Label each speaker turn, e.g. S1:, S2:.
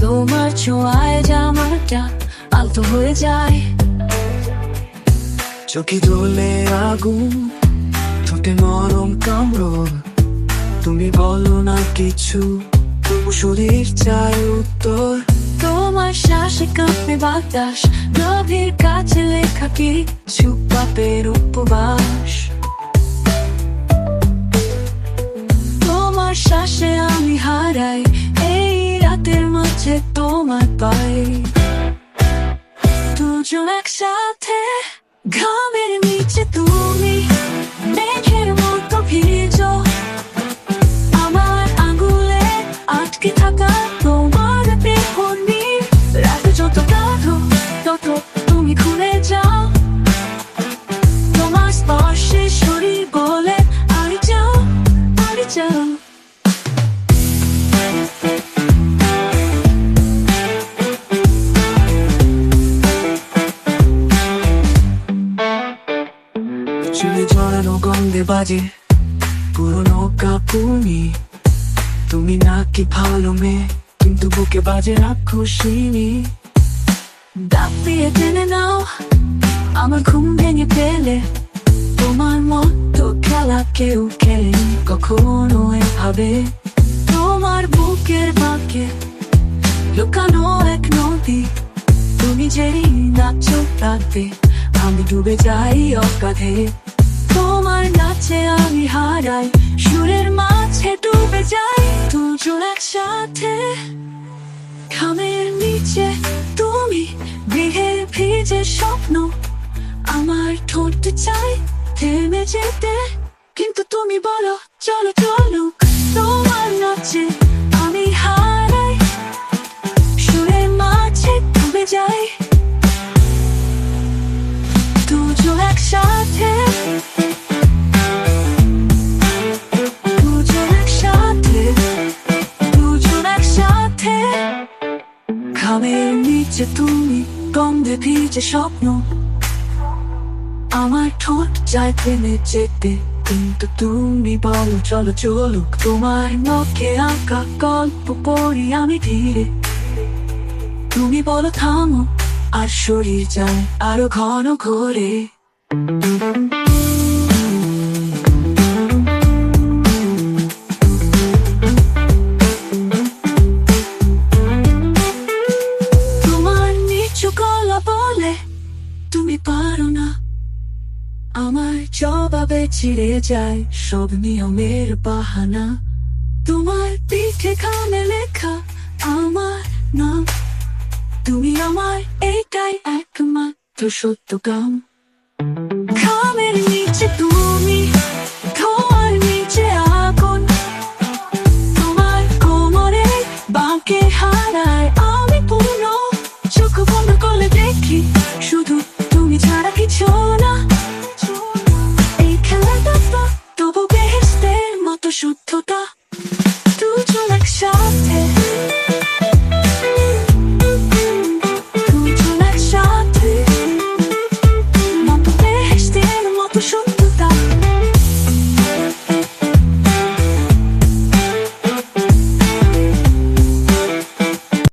S1: তোমার ছোঁয়ায় জামাটা আলতো হয়ে যায়।
S2: চোখে দোলে আগুন ঠোঁটে নরম কামড়। তুমি বলো না কিছু শরীর চায় উত্তর।
S1: তোমার শ্বাসে কাঁপে বাতাস গভীর কাছে লেখা কি সুপাপের উপবাস। মাঝে তোমার পাই দুজন একসাথে ঘামের নিচে তুমি
S2: জড়ানো গন্ধে বাজে পুরনো তুমি নাকি ভালো মেয়ে কিন্তু বুকে বাজে
S1: দাপিয়ে টেনে নাও আমার ঘুম ভেঙে তোমার মতো খেলা কেউ কখনো এভাবে তোমার বুকের বাঁকে লুকানো এক নদী তুমি যেই নাচো রাতে আমি ডুবে যাই অকাধে নাচে আমি হারাই, সুরের মাঝে ডুবে যাই। দুজন একসাথে, খামের নিচে তুমি গৃহের ভিজে স্বপ্ন। আমার ঠোঁট চাই থেমে যেতে, কিন্তু তুমি বলো, চলো চলো, তোমার নাচে খামের নিচে তুমি গন্ধে ভিজে স্বপ্ন। আমার ঠোঁট যায় থেমে যেতে কিন্তু তুমি বলো, চলো, চলুক, তোমার নখে আঁকা গল্প পড়ি আমি ধীরে। তুমি বলো, থামো, আর শরীর যায় আরও ঘন ঘোরে। জবাবে ছিড়ে যায় সব নিয়মের বাহানা। তোমার পিঠে খামে লেখা আমার নাম। তুমি আমার এটাই একমাত্র সত্য কাম।